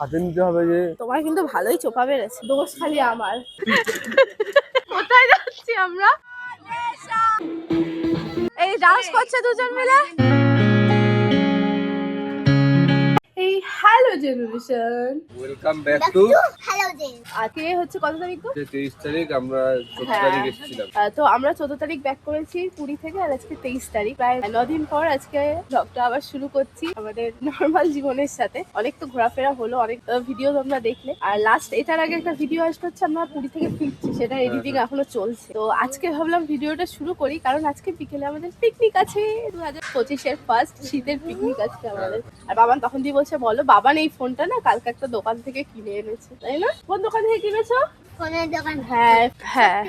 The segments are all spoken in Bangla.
হাতে নিতে হবে যে। তোমার কিন্তু ভালোই চোপা বেড়েছে দোষ খালি আমার। কোথায় যাচ্ছি আমরা? এই ডান্স করছে দুজন মিলে? এই hello generation. Welcome back to আজকে হচ্ছে কত তারিখ গো? তেইশ তারিখ আমরা চোদ্দ হ্যাঁ। তারিখ এসেছিলাম। তো আমরা চোদ্দ তারিখ ব্যাক করেছি পুরী থেকে আর আজকে তেইশ তারিখ। প্রায় নদিন পর আজকে ব্লগটা আবার শুরু করছি আমাদের নর্মাল জীবনের সাথে। অনেক তো ঘোরাফেরা হলো অনেক ভিডিও তোমরা দেখলে। আর লাস্ট এটার আগে একটা ভিডিও আসতে হচ্ছে আমরা পুরী থেকে ফিরছি সেটা এডিটিং এখনও চলছে। তো আজকে ভাবলাম ভিডিওটা শুরু করি কারণ আজকে বিকেলে আমাদের পিকনিক আছে। দু হাজার পঁচিশের ফার্স্ট শীতের পিকনিক আছে আমাদের। আর বাবা তখন দিয়ে বলছে বলো, বাবা এই ফোনটা না, কালকে একটা দোকান থেকে কিনে এনেছে, তাই না? কোন দোকান থেকে কিনেছো? ফোনের দোকান হ্যাঁ হ্যাঁ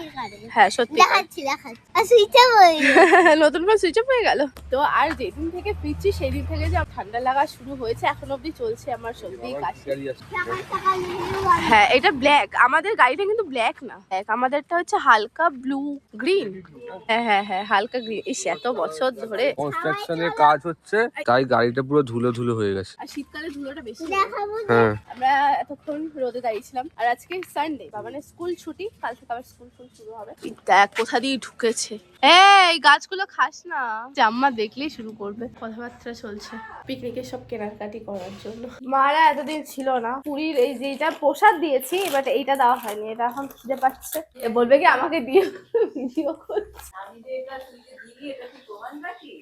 হ্যাঁ সত্যি দেখাচ্ছি দেখাচ্ছি। আর সুইচে বই নতুন ফোন সুইচ অফ হয়ে গেল। তো আর যেদিন থেকে ফিরছি সেই দিন থেকে যে ঠান্ডা লাগা শুরু হয়েছে এখন অবধি চলছে আমার সত্যি কাশি হ্যাঁ এটা ব্ল্যাক আমাদের গাড়িটা কিন্তু ব্ল্যাক না। ব্ল্যাক আমাদেরটা হচ্ছে হালকা ব্লু গ্রিন হ্যাঁ হ্যাঁ হ্যাঁ হালকা গ্রিন ইস এত বছর ধরে। কনস্ট্রাকশনের কাজ হচ্ছে তাই গাড়িটা পুরো ধুলো ধুলো হয়ে গেছে। আর শীতকালে ধুলোটা বেশি। হ্যাঁ। আমরা এতক্ষণ রোদে দাঁড়িয়েছিলাম। আর আজকে সানডে বাবানের স্কুল ছুটি কাল থেকে আবার স্কুল ফুল শুরু হবে। দেখ কোথা দিয়ে ঢুকেছে? এই গাছগুলো খাস না। জাম্মা দেখলেই শুরু করবে। কথাবার্তা চলছে। পিকনিকের সব কেনাকাটি করার জন্য। মারা এতদিন ছিল না। পুরীর এই যে এটা প্রসাদ দিয়েছি বাট এইটা দেওয়া হয়নি। এটা এখন খিদে পাচ্ছে। এ বলবে কি আমাকে দিয়ে ভিডিও করছে।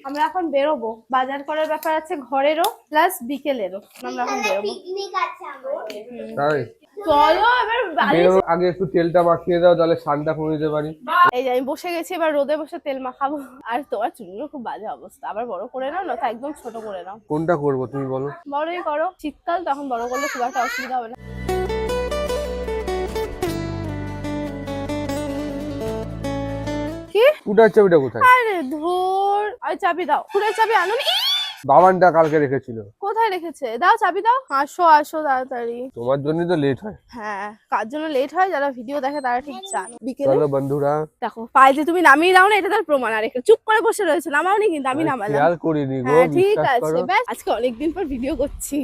আমরা এখন বেরোবো। বাজার করার ব্যাপার আছে ঘরেরও প্লাস বিকেলেরও। আমরা এখন বেরোবো। চলো এবার বাড়ি বেরোনোর আগে একটু তেলটা মাখিয়ে দাও তাহলে ঠান্ডা কমে যেতে পারি। এই যে আমি বসে গেছি এবার রোদে বসে তেল মাখাবো। আর তোমার চুলেরও খুব বাজে অবস্থা। আবার বড় করে নাও না তো একদম ছোট করে নাও। কোনটা করব তুমি বলো? বড়ই করো। শীতকাল তখন বড় করলে খুব একটা অসুবিধা হবে না। কি? কুটার চাবিটা কোথায়? আরে ধর। আর চাবি দাও। ফুলের চাবি আনো নি? বাবানটা কালকে রেখেছিল। কোথায় রেখেছে? দাও চাবি দাও। আসো আসো তাড়াতাড়ি। তোমার জন্যই তো লেট হয়। হ্যাঁ কার জন্য লেট হয়? যারা ভিডিও দেখে তারা ঠিক জানে। বিকেলে চলো বন্ধুরা। দেখো পায়ে যে তুমি নামিয়ে দাও না এটা তার প্রমাণ। আর একটু চুপ করে বসে রয়েছে নামাওনি কিন্তু আমি নামালাম। খেয়াল করিনি গো হ্যাঁ ঠিক আছে ব্যাস আজকে অনেকদিন পর ভিডিও করছি।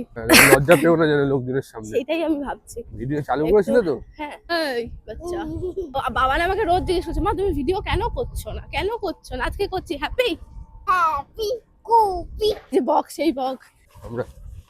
লজ্জা পেও না যেন লোকজনের সামনে। সেটাই আমি ভাবছি। ভিডিও চালু করেছিল তো? হ্যাঁ বাচ্চা। বাবা না আমাকে রোজ জিজ্ঞেস করছে মা তুমি ভিডিও কেন করছ না? কেন করছ না? আজকে করছি হ্যাপি হ্যাপি কুপি যে বক সেই বক। আমরা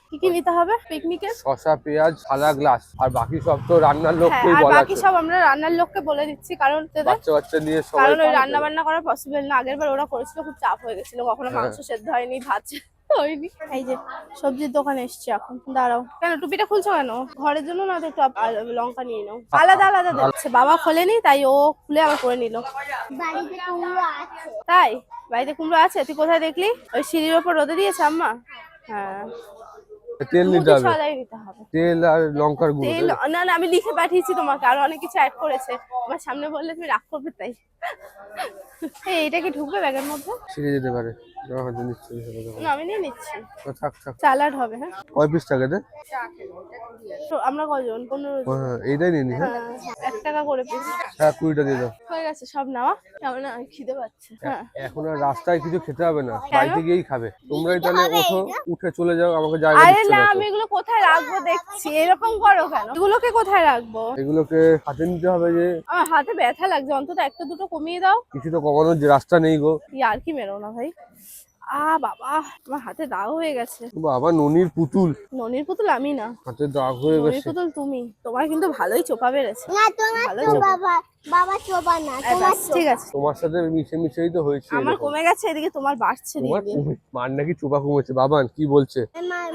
কি কি নিতে হবে পিকনিকে? শসা পেঁয়াজ সাদা গ্লাস। আর বাকি সব তো রান্নার হ্যাঁ লোককেই আর বলা বাকি সব আমরা রান্নার লোককে বলে দিচ্ছি কারণ বাচ্চা বাচ্চা নিয়ে সবাই কারণ ওই রান্না বান্না করা পসিবল না। আগের বার ওরা করেছিল খুব চাপ হয়ে গেছিল। কখনো হ্যাঁ। মাংস সেদ্ধ হয়নি ভাত হয়নি। এই যে সবজির দোকানে এসছি এখন। দাঁড়াও। কেন টুপিটা খুলছো কেন? ঘরের জন্য না তো একটু লঙ্কা নিয়ে নাও। আলাদা আলাদা দিচ্ছে বাবা খোলেনি তাই ও খুলে আবার করে নিল। বাড়িতে কুমড়ো আছে। তাই? বাড়িতে কুমড়ো আছে? তুই কোথায় দেখলি? ওই সিঁড়ির ওপর রোদে দিয়েছে আম্মা? হ্যাঁ। তেল নিতে হবে। তেল আর লঙ্কার গুঁড়ো তেল না না আমি লিখে পাঠিয়েছি তোমাকে আর অনেক কিছু অ্যাড করেছে। আমার সামনে বললে তুমি রাগ করবে তাই। এইটা কি ঢুকবে ব্যাগের মধ্যে? ছিঁড়ে যেতে পারে। না, হয়তো নিশ্চয়ই হবে তখন। না আমি নিয়ে নিচ্ছি। থাক থাক। স্যালাড হবে হ্যাঁ? কয় পিস থাকে রে তো আমরা কজন পনেরো জন। হ্যাঁ এইটাই নিয়ে নি টাকা করে পিস হ্যাঁ কুড়িটা দিয়ে দাও। হয়ে গেছে সব নেওয়া? কেমন খিদে পাচ্ছে হ্যাঁ এখন আর রাস্তায় কিছু খেতে হবে না বাড়িতে গিয়েই খাবে। তোমরাই তাহলে ওঠো উঠে চলে যাও আমাকে জায়গা আরে না না আমি এগুলো কোথায় রাখব দেখছি এরকম করো কেন? এগুলোকে কোথায় রাখব? এগুলোকে হাতে নিতে হবে যে আমার হাতে ব্যথা লাগছে অন্তত একটা দুটো কমিয়ে দাও। কিছু তো কমানোর যে রাস্তা নেই গো। আর কি মেরো না ভাই। আ বাবা আমার হাতে দাগ হয়ে গেছে। বাবা ননির পুতুল। ননির পুতুল আমি না। হাতে দাগ হয়ে ননির গেছে। পুতুল তুমি। তোমার কিন্তু ভালোই চোপা বেড়েছে। না তোমার তো বাবা বাবা চোবা না তোমার ঠিক আছে। তোমার সাথে মিশে মিশেই তো হয়েছে আমার কমে গেছে এদিকে তোমার বাড়ছে তোমার মার নাকি চোপা কমেছে বাবান কি বলছে?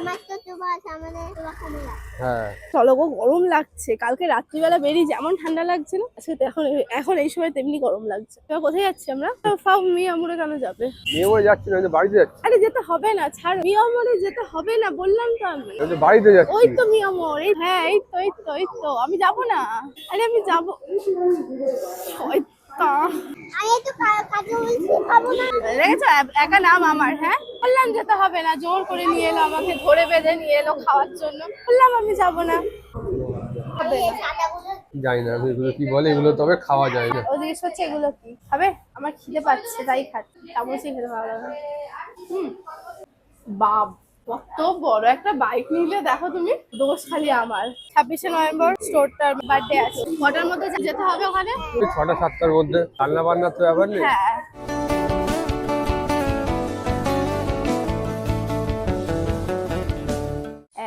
মার তো চোবা আছে আমাদের চোবা কমে গেছে। হ্যাঁ। চলো গো গরম লাগছে। কালকে রাত্রিবেলা বেরিয়ে যেমন ঠান্ডা লাগছে না আজকে তো এখন এখন এই সময় তেমনি গরম লাগছে। এবার কোথায় যাচ্ছি আমরা? ফাউ মিয়া আমরে কেন যাবে? মেয়ে বাড়ি যাচ্ছি না বাড়িতে যাচ্ছি। আরে যেতে হবে না ছাড়। মিয়া আমরে যেতে হবে না বললাম তো আমি। আমি বাড়িতে যাচ্ছি। ওই তো মিয়া আমর হ্যাঁ এই তো এই তো এই তো। আমি যাব না। আরে আমি যাব। তো বলছি একা নাম আমার হ্যাঁ? বললাম যেতে হবে না জোর করে নিয়ে এলো আমাকে ধরে বেঁধে নিয়ে এলো খাওয়ার জন্য। বললাম আমি যাব না। হবে জানি না এগুলো কি বলে এগুলো তবে খাওয়া যায় না। ও জিজ্ঞেস করছে এগুলো কি? খাবে আমার খিদে পাচ্ছে তাই খাচ্ছি। চামচই খেতে ভালো লাগে না। হুম। বাপ। কত বড় একটা বাইক নিলে দেখো তুমি দোষ খালি আমার। ছাব্বিশে নভেম্বর স্টোরটার বার্থডে আছে। কটার মধ্যে যেতে হবে ওখানে? ছটা সাতটার মধ্যে। রান্না বান্না তো ব্যাপার নেই। হ্যাঁ।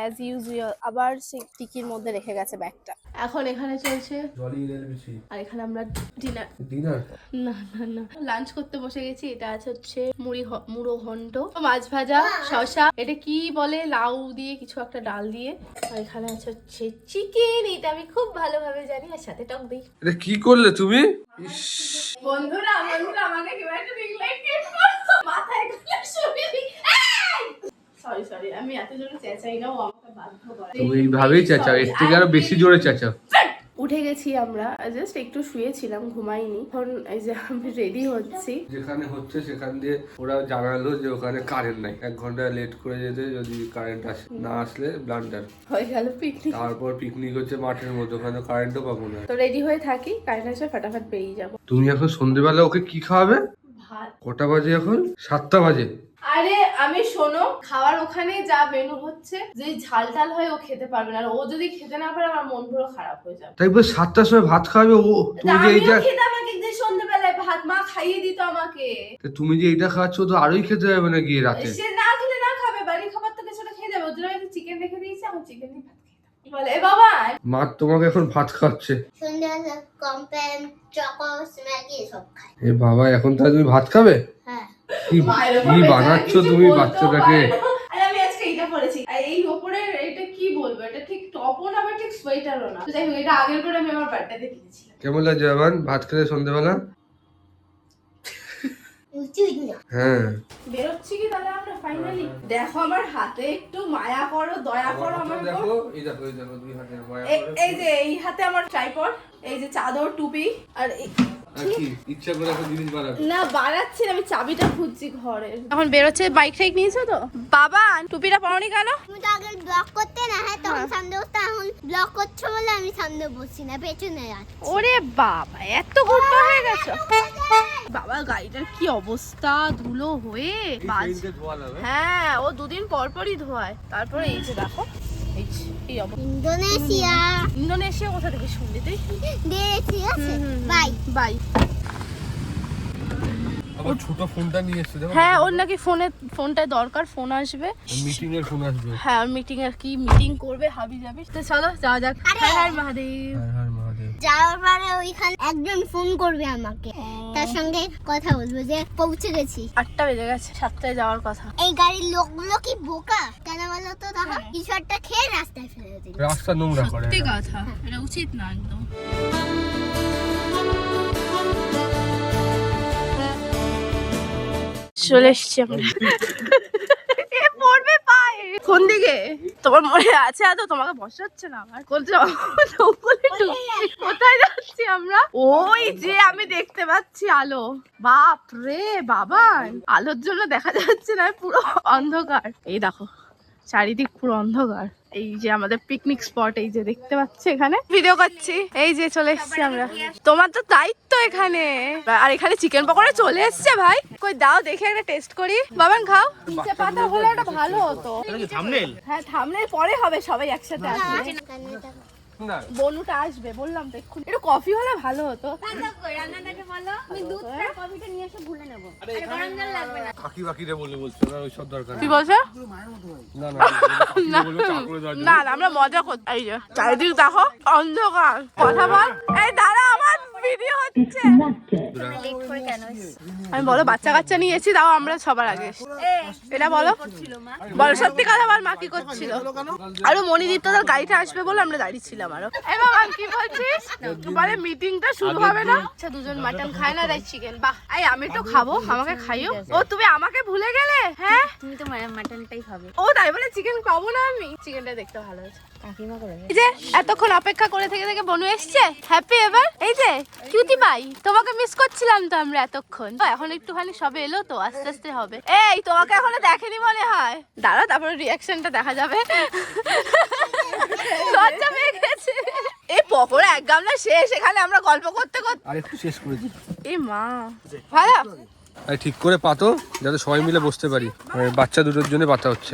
অ্যাজ ইউজুয়াল আবার সেই টিকির মধ্যে রেখে গেছে ব্যাগটা। এখন এখানে চলছে। জলি বেশি আর এখানে আমরা ডিনার ডিনার না না না। লাঞ্চ করতে বসে গেছি এটা আছে হচ্ছে মুড়ি মুড়ো ঘন্ট। মাছ ভাজা শসা এটা কি বলে? লাউ দিয়ে কিছু একটা ডাল দিয়ে। আর এখানে আছে হচ্ছে চিকেন এটা আমি খুব ভালোভাবে জানি আর সাথে টক দই। এটা কি করলে তুমি? বন্ধুরা বন্ধুরা আমাকে কেউ একটা রিং লাইট গিফট মাথায় করে শুয়ে সরি সরি আমি এত জোরে চেঁচাই না ও আমাকে বাধ্য করে। তুমি এইভাবেই চেঁচাও এর থেকে আরও বেশি জোরে চেঁচাও। উঠে গেছি আমরা জাস্ট একটু শুয়েছিলাম ঘুমাইনি। এখন এই যে আমি রেডি হচ্ছি। যেখানে হচ্ছে সেখান দিয়ে ওরা জানালো যে ওখানে কারেন্ট নাই। এক ঘণ্টা লেট করে যেতে যদি কারেন্ট আসে না আসলে ব্লান্ডার হয়ে গেল পিকনিক তারপর পিকনিক হচ্ছে মাঠের মধ্যে ওখানে কারেন্টও পাবো না। তো রেডি হয়ে থাকি কারেন্ট আসলে ফাটাফাট পেয়ে যাব। তুমি এখন সন্ধ্যেবেলা ওকে কি খাওয়াবে? ভাত। কটা বাজে এখন? সাতটা বাজে। আরে আমি শোনো খাওয়ার ওখানে যা মেনু হচ্ছে যে ঝাল টাল হয় ও খেতে পারবে না। আর ও যদি খেতে না পারে আমার মন পুরো খারাপ হয়ে যাবে। তাই বলে সাতটার সময় ভাত খাওয়াবে? ও তুমি যে এইটা খেতাম এক একদিন সন্ধ্যেবেলায় ভাত মা খাইয়ে দিত আমাকে। তা তুমি যে এইটা খাচ্ছ তো আরোই খেতে হবে না গিয়ে রাতে? সে না খেলে না খাবে বাড়ির খাবার তো কিছুটা খেয়ে যাবে। ওর জন্য আমি চিকেন রেখে দিয়েছি এখন চিকেন দিয়ে ভাত বলে এ বাবা মা তোমাকে এখন ভাত খাওয়াচ্ছে। সন্ধ্যাবেলা কমপ্লেন চকোস ম্যাগি সব খাই এ বাবা এখন তাহলে তুমি ভাত খাবে? হ্যাঁ। কি বানাচ্ছ তুমি বাচ্চাটাকে? আমি আজকে পরেছি। এই এটা কি বলব? এটা ঠিক টপও না ঠিক সোয়েটারও না। যাই হোক এটা আগের করে আমি আমার বার্থডেতে কিনেছিলাম। কেমন লাগছে আবার? ভাত খেলে সন্ধ্যেবেলা উচিত না হ্যাঁ। বেরোচ্ছি কি তাহলে আমরা ফাইনালি দেখো আমার হাতে একটু মায়া করো দয়া করো আমার দেখো এই দেখো এই দেখো দুই হাতের মায়া এ- এই যে এই হাতে আমার ট্রাইপড এই যে চাদর টুপি আর ইচ্ছা করে একটা জিনিস বানাবে। না বাড়াচ্ছি আমি চাবিটা খুঁজছি এখন বেরোচ্ছে বাইক টাইক নিয়েছো তো? বাবা টুপিটা পরনি কেন? তুমি তো আগে ব্লক করতে না হ্যাঁ তখন সামনে বসতে এখন ব্লক করছ বলে আমি সামনে বসছি না পেছনে যাচ্ছি। ওরে বাবা এত গুন্ডা হয়ে গেছো। বাবা গাড়িটার কি অবস্থা? ধুলো হয়ে হ্যাঁ ও দুদিন পর পরই ধোয়ায়। তারপরে এই যে দেখো। এই যে, এই অবস্থা। ইন্দোনেশিয়া। ইন্দোনেশিয়া কোথা থেকে শুনলি তুই? দিয়েছি আছে? হুম, হুম, হুম। বাই। বাই। ছোট ফোনটা নিয়ে এসেছে হ্যাঁ ওর নাকি ফোনে ফোনটায় দরকার ফোন আসবে। মিটিং এর ফোন আসবে। হ্যাঁ মিটিং এর কি মিটিং করবে হাবি যাবি তো চলো যাওয়া যাক। হ্যাঁ হ্যাঁ হ্যাঁ হ্যাঁ মহাদেব। যাওয়ার পরে ওইখানে একজন ফোন করবে আমাকে। তার সঙ্গে কথা বলব যে পৌঁছে গেছি। আটটা বেজে গেছে সাতটায় যাওয়ার কথা। এই গাড়ির লোকগুলো কি বোকা? কেন বলো তো দেখো কিছু একটা খেয়ে রাস্তায় ফেলে দিল রাস্তা নোংরা করে সত্যি কথা এটা উচিত না একদম। চলে এসছি আমরা। কোন দিকে? তোমার মনে আছে এত? তোমাকে বসে হচ্ছে না আমার। কোন। কোথায় যাচ্ছি আমরা? ওই যে আমি দেখতে পাচ্ছি আলো। বাপ রে, বাবা! আলোর জন্য দেখা যাচ্ছে না, পুরো অন্ধকার। এই দেখো, চারিদিক পুরো অন্ধকার। এই যে আমাদের পিকনিক স্পট এই যে দেখতে পাচ্ছি এখানে? ভিডিও করছি। এই যে চলে এসছি আমরা। তোমার তো দায়িত্ব এখানে। আর এখানে চিকেন পকোড়া চলে এসছে ভাই। কই দাও দেখে একটা টেস্ট করি। বাবান খাও। নিচে পাতা হলে একটা ভালো হতো। হ্যাঁ থামলে পরে হবে সবাই একসাথে আসবে। না। বনুটা আসবে বললাম তো এক্ষুনি। একটু কফি হলে ভালো হতো। কাকি বাকিরে বলে বলছো না আমরা মজা করছি চারিদিক দেখো অন্ধকার। কথা বল। এই দাঁড়া ভিডিও হচ্ছে। আমি বলো বাচ্চা কাচ্চা নিয়ে এসেছি তাও আমরা সবার আগে। এটা বলো। বলো সত্যি কথা বল মা কি করছিল? আরও মনিদীপ তোদের গাড়িটা আসবে বলে আমরা দাঁড়িয়ে ছিলাম আরও। এ বাবা কি বলছিস? বলে মিটিংটা শুরু হবে না? আচ্ছা দুজন মাটন খায় না তাই চিকেন বাহ এই আমি তো খাব আমাকে খাইও। ও তুমি আমাকে ভুলে গেলে? হ্যাঁ? তুমি তো মাটনটাই খাবে। ও তাই বলে চিকেন খাব না আমি? চিকেনটা দেখতে ভালো হয়েছে। কাকিমা করে এই যে এতক্ষণ অপেক্ষা করে থেকে থেকে বনু এসছে। হ্যাপি এবার? এই যে কিউটি বাই তোমাকে মিস করছিলাম তো আমরা এতক্ষণ। এখন একটুখানি সবে এলো তো আস্তে আস্তে হবে। এই তোমাকে এখনও দেখেনি মনে হয়? দাঁড়া তারপরে রিয়াকশনটা দেখা যাবে। লজ্জা পেয়ে গেছে। এই পকোড়া এক গামলা শেষ এখানে আমরা গল্প করতে করতে আর একটু শেষ করে দিই। এই মা। ভালো আর ঠিক করে পাতো যাতে সবাই মিলে বসতে পারি। বাচ্চা দুটোর জন্য পাতা হচ্ছে।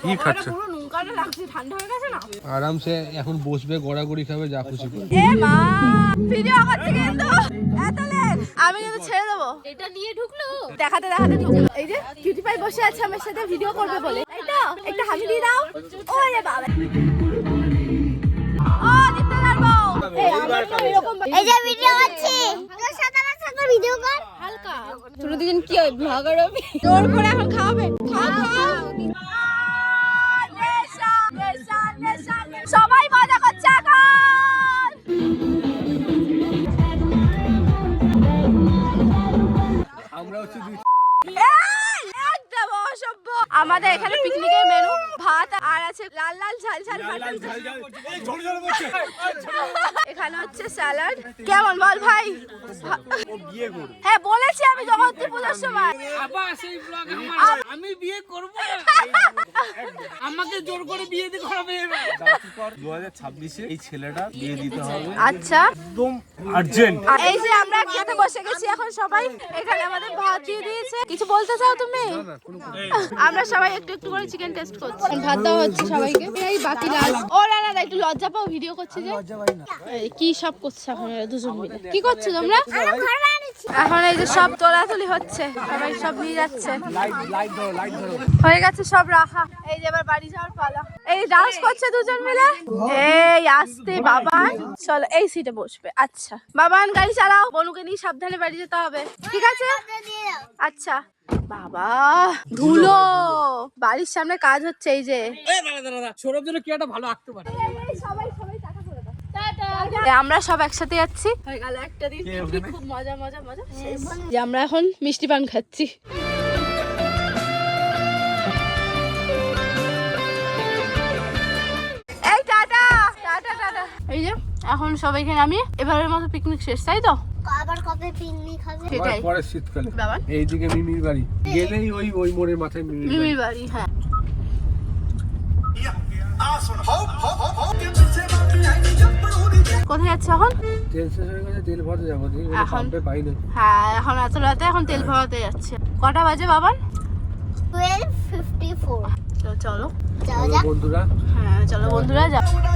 কি খাচ্ছ? লাগছে ঠান্ডা হয়ে গেছে না? আরামসে এখন বসবে গড়াগড়ি খাবে যা খুশি করে। এ মা ভিডিও করতে কিন্তু এত লেট আমি কিন্তু ছেড়ে দেবো। এটা নিয়ে ঢুকলো? দেখাতে দেখাতে ঢুকলো। এই যে কিউটি পাই বসে আছে আমার সাথে ভিডিও করবে বলে। তাই তো একটা হামি দিয়ে দাও। ওরে বাবা। ও দিতে পারব এই আমার তো এরকম এই যে ভিডিও করছি। তোর সাথে আমার সাথে ভিডিও কর। হালকা। তোরা দুজন কি হয় ব্লগার হবে? জোর করে এখন খাওয়াবে? খাও খাও আমাদের এখানে পিকনিকের মেনু ভাত আর আছে লাল লাল ঝাল ঝাল এখানে হচ্ছে স্যালাড কেমন বল ভাই? হ্যাঁ বলেছি আমি জগদ্দীপ পুজোর সময়। আমি বিয়ে করব? আমাকে জোর করে বিয়ে দিয়ে করাবে এবার। দু হাজার ছাব্বিশে এই ছেলেটা বিয়ে দিতে হবে। আচ্ছা। একদম আর্জেন্ট এই যে আমরা একসাথে বসে গেছি এখন সবাই এখানে আমাদের ভাত দিয়ে দিয়েছে। কিছু বলতে চাও তুমি? আমরা সবাই একটু একটু করে চিকেন টেস্ট করছি। ভাত দেওয়া হচ্ছে সবাইকে। এই বাকি লাস্ট ও না না একটু লজ্জা পাও ভিডিও করছি যে। এই, কি সব করছে এখন এরা দুজন মিলে? কি করছ তোমরা? এখন এই যে সব তোলাতুলি হচ্ছে সবাই সব নিয়ে যাচ্ছে। হয়ে গেছে সব রাখা। এই যে এবার বাড়ি যাওয়ার পালা। এই ডান্স করছে দুজন মিলে? এই আসতে বাবান। চলো এই সিটে বসবে। আচ্ছা। বাবান গাড়ি চালাও। বনুকে নিয়ে সাবধানে বাড়ি যেতে হবে। ঠিক আছে? আচ্ছা। বাবা ধুলো। বাড়ির সামনে কাজ হচ্ছে এই যে। সৌরভ যেন কি একটা ভালো আঁকতে পারে? আমরা সব একসাথে যাচ্ছি। একটা দিন খুব মজা মজা মজা। যে আমরা এখন মিষ্টি পান খাচ্ছি। এই টাটা টাটা টাটা। এই যে এখন সবাইকে নামিয়ে এবারের মতো পিকনিক শেষ তাই তো? আবার কবে পিকনিক হবে? সেটাই। পরে শীতকালে। বাবা? এইদিকে মিমির বাড়ি। গেলেই ওই ওই মোড়ের মাথায় মিমির বাড়ি। মিমির বাড়ি হ্যাঁ। কোথায় যাচ্ছে এখন? তেল শেষ হয়ে গেছে তেল ভরতে যাব। এখন? পাই না। হ্যাঁ এখন এত রাতে এখন তেল ভরাতে যাচ্ছে। কটা বাজে টুয়েলভ ফিফটি ফোর চলো। বন্ধুরা। হ্যাঁ চলো বন্ধুরা যা বন্ধুরা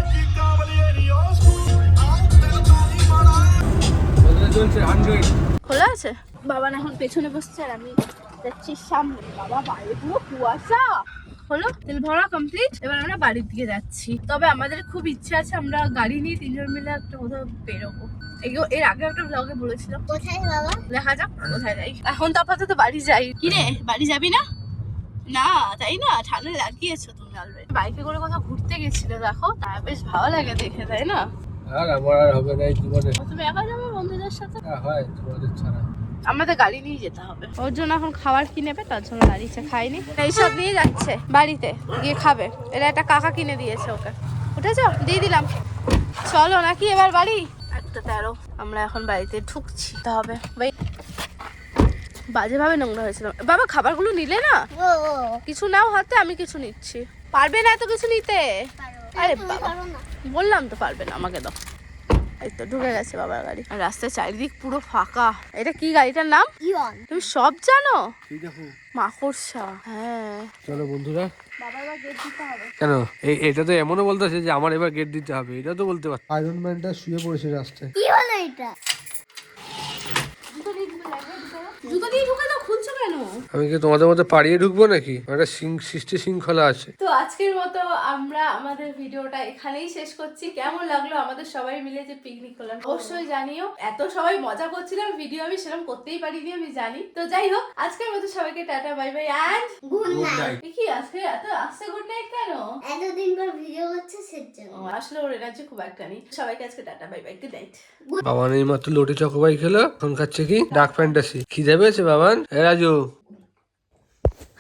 চলছে হান্ড্রেড খোলা আছে? বাবান এখন পেছনে বসছে আর আমি যাচ্ছি সামনে। বাবা বাইরে পুরো কুয়াশা। হলো তেল ভরা কমপ্লিট এবার আমরা বাড়ির দিকে যাচ্ছি। তবে আমাদের খুব ইচ্ছে আছে আমরা গাড়ি নিয়ে তিনজন মিলে একটা কোথাও বেরোবো। এর আগে একটা ব্লগে বলেছিলাম। কোথায় বাবা? দেখা যাক কোথায় যাই। এখন তো আপাতত বাড়ি যাই। কি রে বাড়ি যাবি না? না তাই না? ঠান্ডা লাগিয়েছো তুমি অলরেডি বাইকে করে কোথাও ঘুরতে গেছিলে দেখো। তা বেশ ভালো লাগে দেখে তাই না? আর আমার আর হবে না এই জীবনে। তুমি একা যাবে? বন্ধুদের সাথে? হ্যাঁ, হয় তোমাদের ছাড়া। আমাদের গাড়ি নিয়ে যেতে হবে। ওর জন্য এখন খাবার কি নেবে? তার জন্য দাঁড়িয়েছে খাইনি এইসব নিয়ে যাচ্ছে। বাড়িতে গিয়ে খাবে। এটা একটা কাকা কিনে দিয়েছে ওকে। উঠেছো? দিয়ে দিলাম। চলো নাকি এবার বাড়ি? একটা তেরো। আমরা এখন বাড়িতে ঢুকছি। তা হবে। ভাই বাজেভাবে নোংরা হয়েছিল। বাবা খাবারগুলো নিলে না? কিছু নাও হাতে আমি কিছু নিচ্ছি। পারবে না এত কিছু নিতে? আরে বাবা। বললাম তো পারবে না আমাকে দাও। এই তো ঢুকে গেছে বাবার গাড়ি। আর রাস্তার চারিদিক পুরো ফাঁকা। এটা কি গাড়িটার নাম? ইয়ন তুমি সব জানো? মাকড়সা। হ্যাঁ। চলো বন্ধুরা। বাবার এবার গেট দিতে হবে। কেন? এই এটা তো এমনও বলতেছে যে আমার এবার গেট দিতে হবে। এটা তো বলতে পারছি আয়রন ম্যানটা শুয়ে পড়েছে রাস্তায় কি হলো এটা? জুতো দিয়ে ঢুকে দাও কেন? আমি কি তোমাদের মধ্যে পাড়িয়ে ঢুকবো নাকি? একটা সিং- সৃষ্টি শৃঙ্খলা আছে। তো আজকের মতো আমরা আমাদের ভিডিওটা এখানেই শেষ করছি। কেমন লাগল আমাদের সবাই মিলে যে পিকনিক করলাম? অবশ্যই জানিও। এত সবাই মজা করছিলাম ভিডিও আমি সেরকম করতেই পারিনি আমি জানি। তো যাই হোক আজকের মতো সবাইকে tata bye bye and good night কি আজকে এত আসছে গুড নাইট কেন? এতদিন পর ভিডিও করছে সেজন্য। আসলে ওর এনার্জি খুব একটা নেই। সবাইকে আজকে tata bye bye good night Baban এই মাত্র লোটে চকোবাই খেলো এখন খাচ্ছে কি? ডাক ফ্যান্টাসি। খিদে পেয়েছে বাবান? এ রাজু True